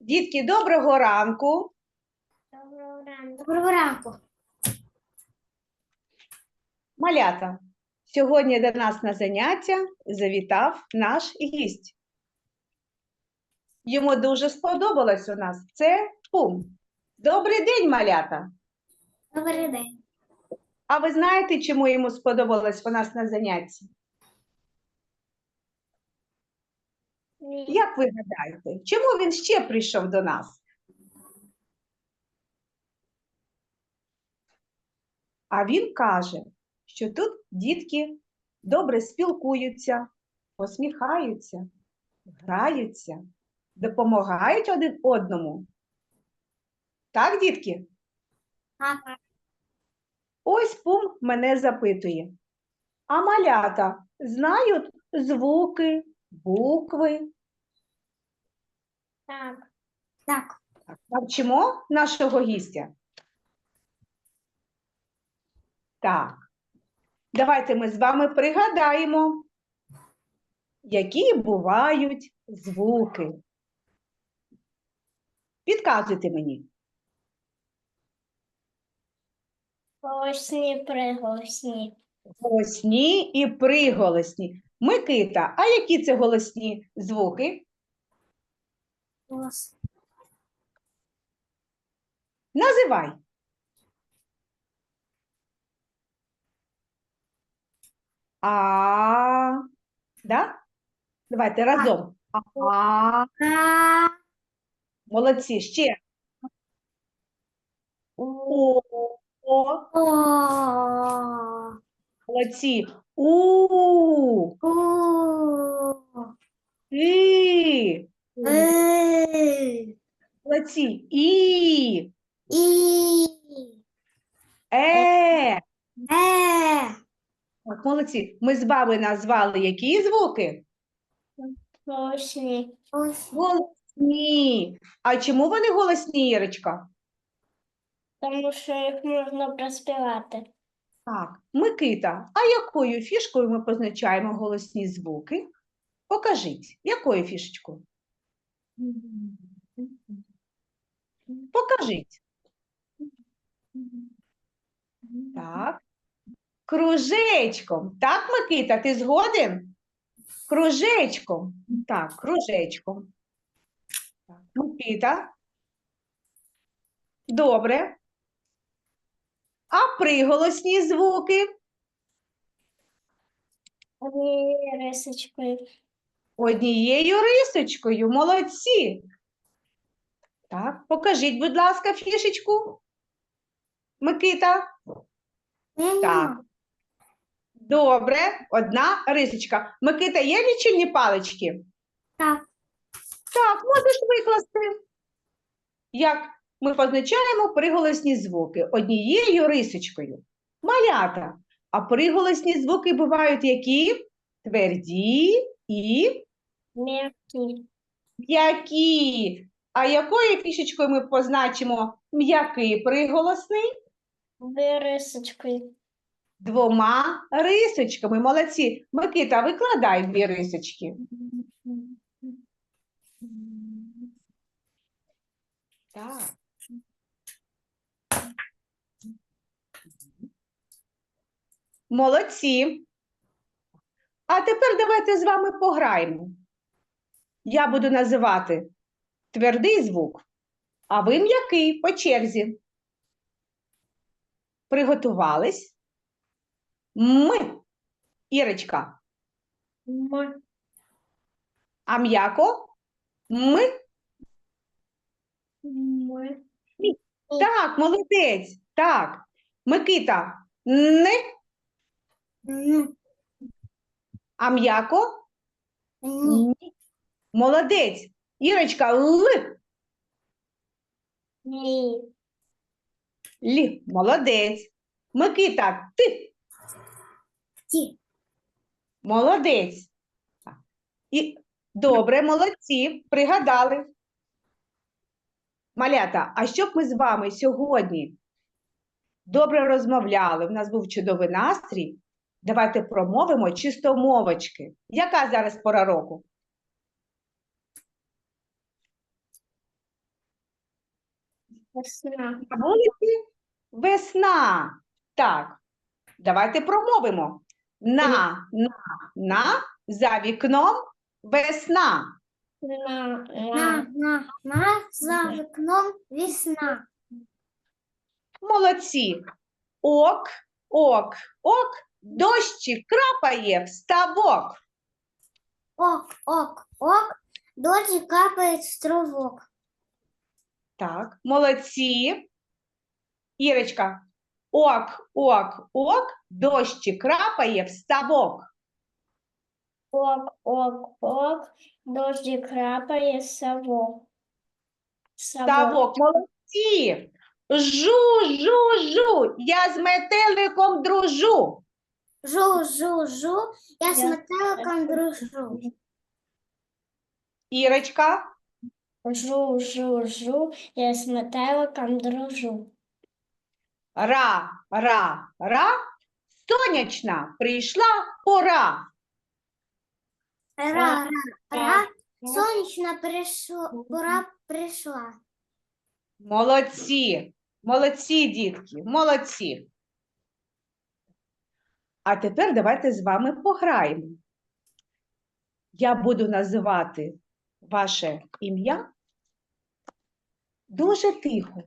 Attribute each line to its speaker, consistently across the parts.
Speaker 1: Дітки, доброго ранку.
Speaker 2: Доброго ранку. Доброго ранку.
Speaker 1: Малята. Сьогодні до нас на заняття завітав наш гість. Йому дуже сподобалось у нас. Це Пум. Добрий день, малята.
Speaker 2: Добрий день.
Speaker 1: А ви знаєте, чому йому сподобалось у нас на занятті? Як ви гадаєте, чому він ще прийшов до нас? А він каже, що тут дітки добре спілкуються, посміхаються, граються, допомагають один одному. Так, дітки?
Speaker 2: Ага.
Speaker 1: Ось пум мене запитує. А малята знають звуки, букви?
Speaker 2: Так. Так.
Speaker 1: Навчимо нашого гістя. Так. Давайте ми з вами пригадаємо, які бувають звуки. Підказуйте мені.
Speaker 2: Голосні, приголосні.
Speaker 1: Голосні і приголосні. Микита, а які це голосні звуки?
Speaker 2: Голос.
Speaker 1: Називай. А, да? Давайте разом. А,
Speaker 2: А.
Speaker 1: молодці. Ще. О, о,
Speaker 2: О.
Speaker 1: молодці. У,
Speaker 2: У.
Speaker 1: і,
Speaker 2: И.
Speaker 1: молодці. І,
Speaker 2: І.
Speaker 1: е.
Speaker 2: Е.
Speaker 1: Так, молодці. Ми з вами назвали які звуки?
Speaker 2: Голосні.
Speaker 1: Голосні. А чому вони голосні, Ірочка?
Speaker 2: Тому що їх можна проспівати.
Speaker 1: Так, Микита, а якою фішкою ми позначаємо голосні звуки? Покажіть, якою фішечкою? Покажіть. Так. Кружечком. Так, Микита, ти згоден? Кружечком. Так, кружечком. Так, Микита. Добре. А приголосні звуки?
Speaker 2: Рисочкою.
Speaker 1: Однією рисочкою. Молодці. Так, покажіть, будь ласка, фішечку. Микита. Так. Добре, одна рисочка. Микита, є лічильні палички?
Speaker 2: Так.
Speaker 1: Так, можеш викласти. Як ми позначаємо приголосні звуки однією рисочкою. Малята. А приголосні звуки бувають які? Тверді і
Speaker 2: М'які.
Speaker 1: м'які. А якою фішечкою ми позначимо м'який приголосний?
Speaker 2: Дві рисочкою.
Speaker 1: Двома рисочками. Молодці. Микита, викладай дві рисочки. Так. Молодці. А тепер давайте з вами пограємо. Я буду називати твердий звук, а ви м'який по черзі. Приготувались? Ми. Ірочка.
Speaker 2: М.
Speaker 1: А м'яко? Ми.
Speaker 2: М.
Speaker 1: Так, молодець. Так. Микита. Не.
Speaker 2: М.
Speaker 1: А м'яко?
Speaker 2: Ні.
Speaker 1: Молодець. Ірочка, Л.
Speaker 2: Ні.
Speaker 1: Лі. Молодець. Микита, ти.
Speaker 2: Ті.
Speaker 1: Молодець. І добре, молодці, пригадали. Малята, а щоб ми з вами сьогодні добре розмовляли, в нас був чудовий настрій, давайте промовимо чистомовочки. Яка зараз пора року?
Speaker 2: Весна.
Speaker 1: На вулиці весна. Так, давайте промовимо. На, на, на, за вікном весна.
Speaker 2: На, на, на, на, за вікном весна.
Speaker 1: Молодці. Ок, ок, ок, дощі крапає в ставок.
Speaker 2: Ок, ок, ок, дождь капает с трубок.
Speaker 1: Так, молодці. Ірочка. Ок, ок, ок, дощі крапає в ставок.
Speaker 2: Ок, ок, ок, дождик крапає совок.
Speaker 1: Ставок, молодці. Жу, жу, жу, я з метеликом дружу.
Speaker 2: Жу, жу, жу, я з метеликом дружу.
Speaker 1: Ірочка,
Speaker 2: Жу, жу, жу, я з метеликом дружу.
Speaker 1: ра, ра, ра, сонячна прийшла пора.
Speaker 2: Ра, ра, ра, сонячна прийшла, пора прийшла.
Speaker 1: Молодці, молодці, дітки, молодці. А тепер давайте з вами пограємо. Я буду називати ваше ім'я дуже тихо.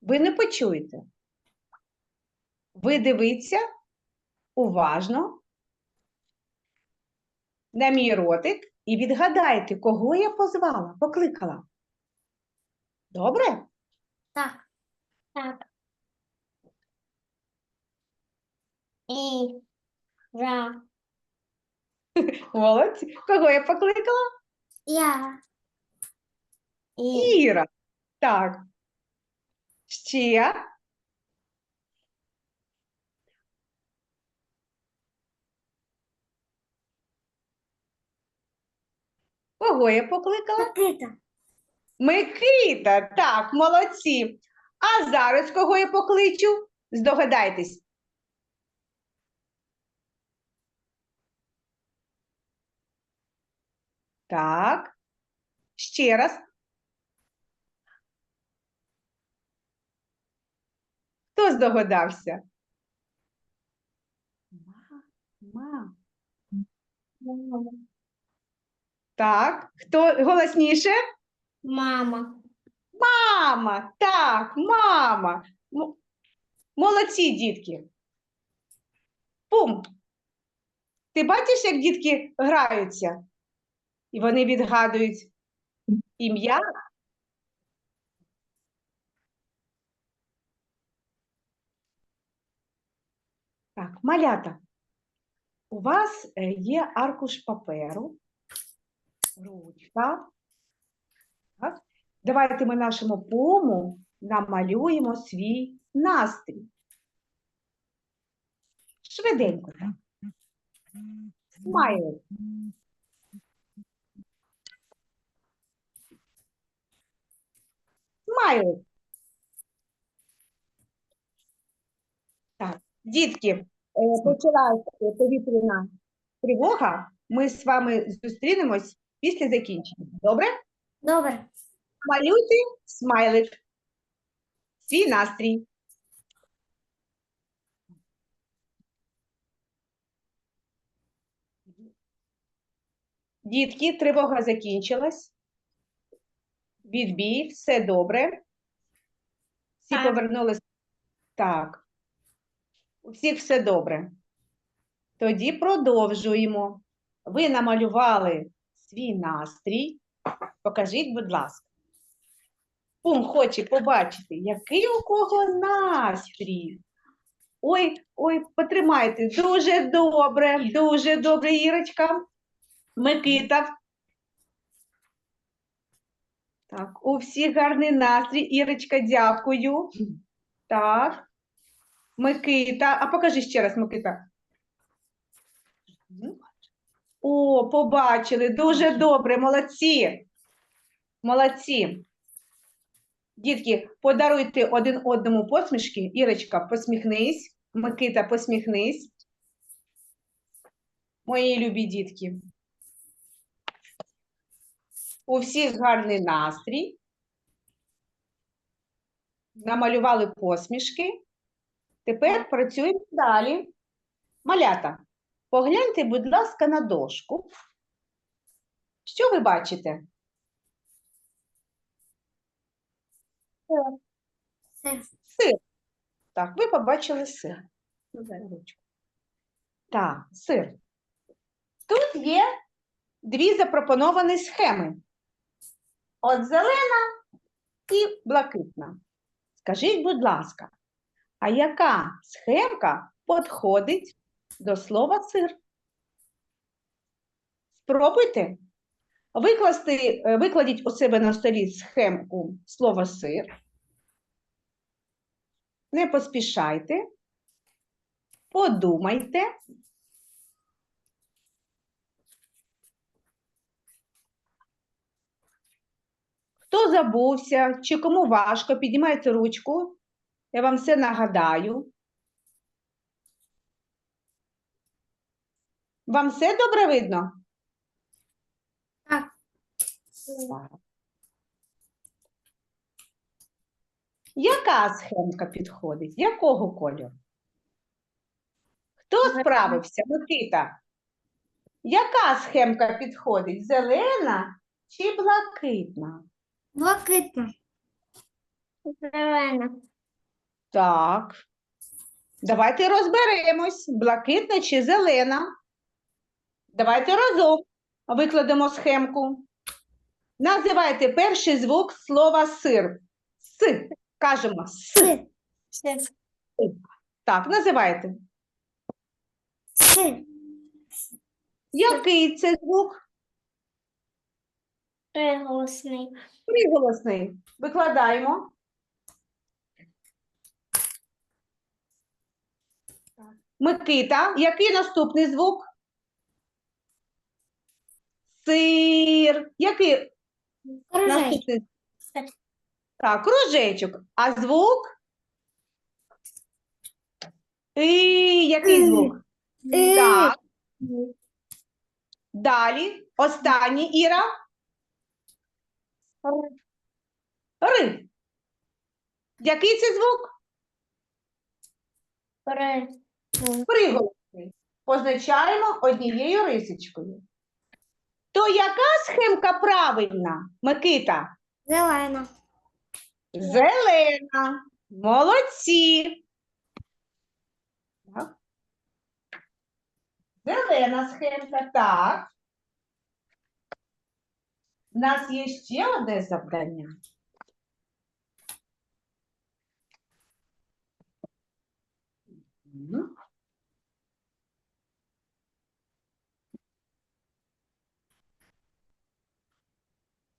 Speaker 1: Ви не почуєте. Ви дивіться уважно на мій ротик і відгадайте, кого я позвала, покликала. Добре?
Speaker 2: Так. Так. І, ра,
Speaker 1: Молодці. Кого я покликала?
Speaker 2: я. І,
Speaker 1: Іра. Так. Ще. Кого я покликала?
Speaker 2: Микита.
Speaker 1: Микита. Так, молодці. А зараз кого я покличу? Здогадайтесь. Так. Ще раз. Хто здогадався? Ма, ма.
Speaker 2: Мама.
Speaker 1: Так, хто голосніше?
Speaker 2: Мама.
Speaker 1: Мама, так, мама. Молодці, дітки. Пум. Ти бачиш, як дітки граються? І вони відгадують ім'я. Так, малята. У вас е, є аркуш паперу, ручка. Так. Давайте ми нашому пому намалюємо свій настрій. Швиденько. так. Смайлик. Смайлик. Так, дітки, е, почалася повітряна тривога. Ми з вами зустрінемось після закінчення. Добре?
Speaker 2: Добре.
Speaker 1: Малюйте смайлик. Свій настрій. Дітки, тривога закінчилась. Відбій, все добре. Всі
Speaker 2: Так.
Speaker 1: повернулись. Так. У всіх все добре. Тоді продовжуємо. Ви намалювали свій настрій. Покажіть, будь ласка. Пум хоче побачити, який у кого настрій. Ой, ой, потримайте. Дуже добре, дуже добре, Ірочка. Микита. Так, у всіх гарний настрій. Ірочка, дякую. Так. Микита. А покажи ще раз, Микита. О, побачили. Дуже добре, молодці. Молодці. Дітки, подаруйте один одному посмішки. Ірочка, посміхнись. Микита, посміхнись. Мої любі дітки. У всіх гарний настрій. намалювали посмішки. Тепер працюємо далі. Малята, погляньте, будь ласка, на дошку. Що ви бачите? Сир. Так, ви побачили сир. Так, сир. Тут є дві запропоновані схеми. От зелена і блакитна. Скажіть, будь ласка, а яка схемка підходить до слова сир? Спробуйте. Викласти, е, викладіть у себе на столі схемку слова сир. Не поспішайте. Подумайте. Хто забувся чи кому важко, піднімайте ручку. Я вам все нагадаю. Вам все добре видно?
Speaker 2: Так.
Speaker 1: Яка схемка підходить? Якого кольору? Хто справився? Микита. Яка схемка підходить? Зелена чи блакитна?
Speaker 2: Блакитна. Зелена.
Speaker 1: Так. Давайте розберемось, блакитна чи зелена. Давайте разом викладемо схемку. Називайте перший звук слова сир. С. Кажемо с.
Speaker 2: Сир.
Speaker 1: Так, називайте.
Speaker 2: Сир.
Speaker 1: Який це звук?
Speaker 2: Приголосний.
Speaker 1: Приголосний. Викладаємо. Микита, який наступний звук? Сир. Який
Speaker 2: Кружечок.
Speaker 1: наступний? Так, кружечок. А звук? І який звук?
Speaker 2: И.
Speaker 1: Так. Далі. Останній Іра. Ри. Який це звук?
Speaker 2: При.
Speaker 1: Приголосний. Позначаємо однією рисочкою. То яка схемка правильна, Микита?
Speaker 2: Зелена.
Speaker 1: Зелена. Молодці. Так. Зелена схемка, так. У нас є ще одне завдання. Мгм.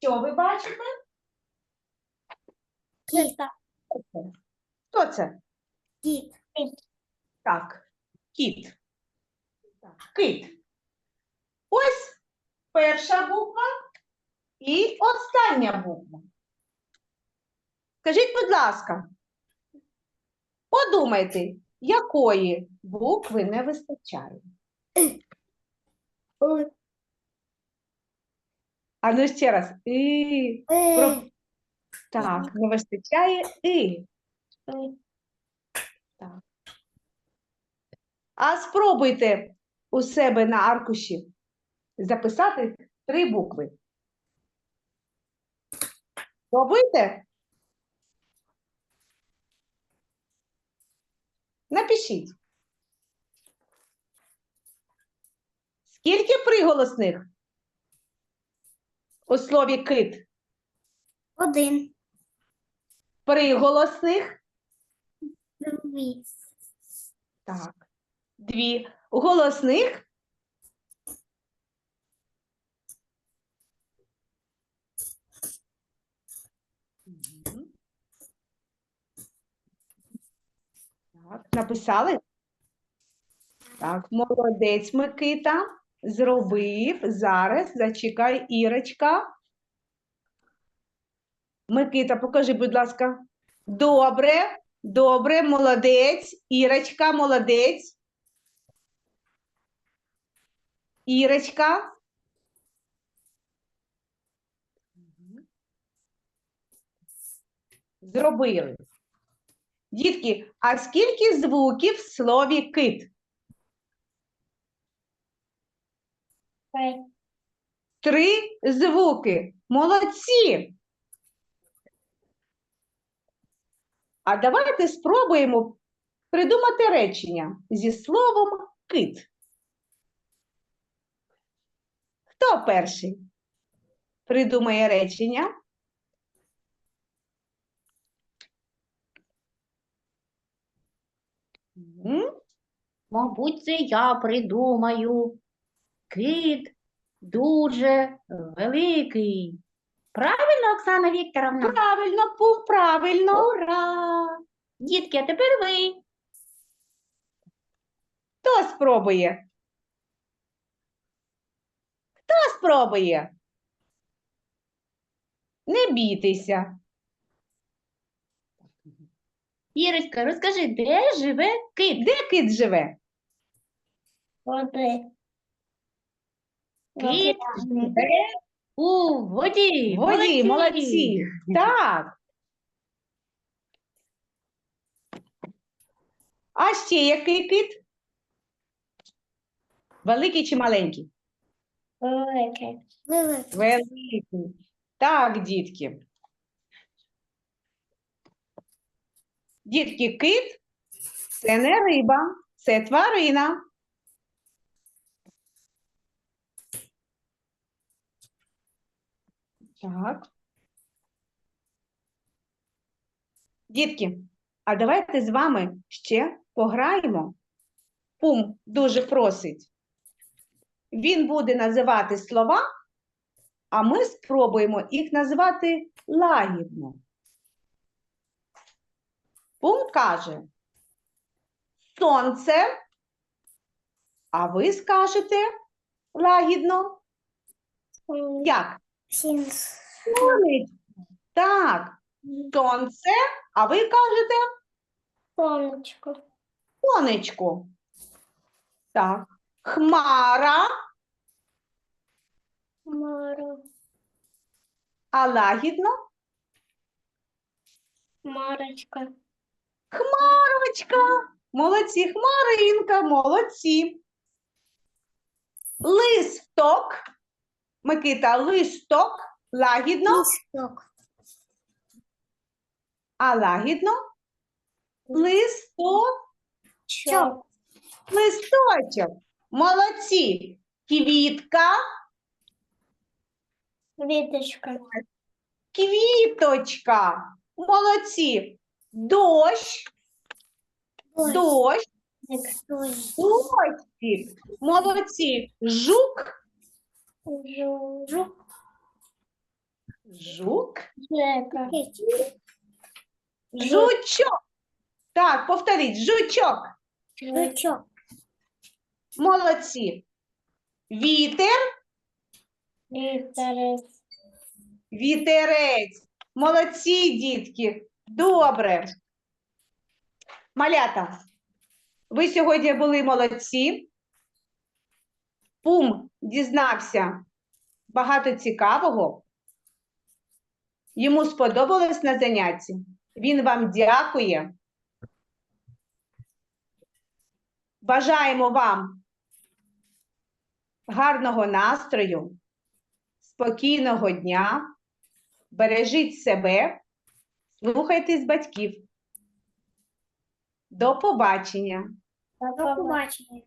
Speaker 1: Що ви бачите?
Speaker 2: Кіта.
Speaker 1: Хто це?
Speaker 2: Кіт.
Speaker 1: Так, кіт. Кит. Ось перша буква і остання буква. Скажіть, будь ласка, подумайте, якої букви не вистачає? А ну ще раз. І. Так, не вистачає і. Так. А спробуйте у себе на аркуші записати три букви. Спробуйте? Напишіть. Скільки приголосних у слові кит?
Speaker 2: Один.
Speaker 1: Приголосних?
Speaker 2: Дві.
Speaker 1: Так. Дві. Голосних? Так, написали? Так, молодець Микита. Зробив. Зараз зачекай, Ірочка. Микита, покажи, будь ласка. Добре, добре, молодець. Ірочка, молодець. Ірочка. Зробили. Дітки, а скільки звуків в слові кит?
Speaker 2: Три.
Speaker 1: Звуки. Молодці. А давайте спробуємо придумати речення зі словом кит. Хто перший придумає речення?
Speaker 3: Мабуть, це я придумаю. Кит дуже великий. Правильно, Оксана Вікторовна?
Speaker 1: Правильно, пу, правильно.
Speaker 3: Ура! Дітки, а тепер ви.
Speaker 1: Хто спробує? Хто спробує? Не бійтеся.
Speaker 3: Ірочка, розкажи, де живе кит?
Speaker 1: Де кит живе?
Speaker 2: Води.
Speaker 3: Кит живе у воді.
Speaker 1: Воді, молодці. Так. А ще який кит? Великий чи маленький?
Speaker 2: Великий. Великий.
Speaker 1: Великий. Так, дітки. Дітки, кит це не риба, це тварина. Так. Дітки, а давайте з вами ще пограємо. Пум дуже просить. Він буде називати слова, а ми спробуємо їх назвати лагідно. Пум каже сонце, а ви скажете лагідно. Як?
Speaker 2: Сінс.
Speaker 1: Сонечко. Так, сонце, а ви кажете
Speaker 2: Сонечко.
Speaker 1: сонечко. Так, хмара,
Speaker 2: Моро.
Speaker 1: а лагідно
Speaker 2: Марочка.
Speaker 1: Хмарочка. Молодці, хмаринка, молодці. Листок. Микита, листок. Лагідно,
Speaker 2: Листок.
Speaker 1: а лагідно.
Speaker 2: Листочок.
Speaker 1: Листочок. Молодці. Квітка,
Speaker 2: Віточка.
Speaker 1: квіточка. Молодці. Дощ, дощ, дощик. Молодці. Жук,
Speaker 2: Жук.
Speaker 1: жук.
Speaker 2: Жека.
Speaker 1: Жучок. Так, повторіть, жучок.
Speaker 2: Жучок.
Speaker 1: Молодці. Вітер,
Speaker 2: Вітерець.
Speaker 1: вітерець. Молодці, дітки. Добре. Малята, ви сьогодні були молодці. Пум дізнався багато цікавого. Йому сподобалось на занятті. Він вам дякує. Бажаємо вам гарного настрою, спокійного дня. Бережіть себе, слухайтесь батьків. До побачення!
Speaker 2: До побачення.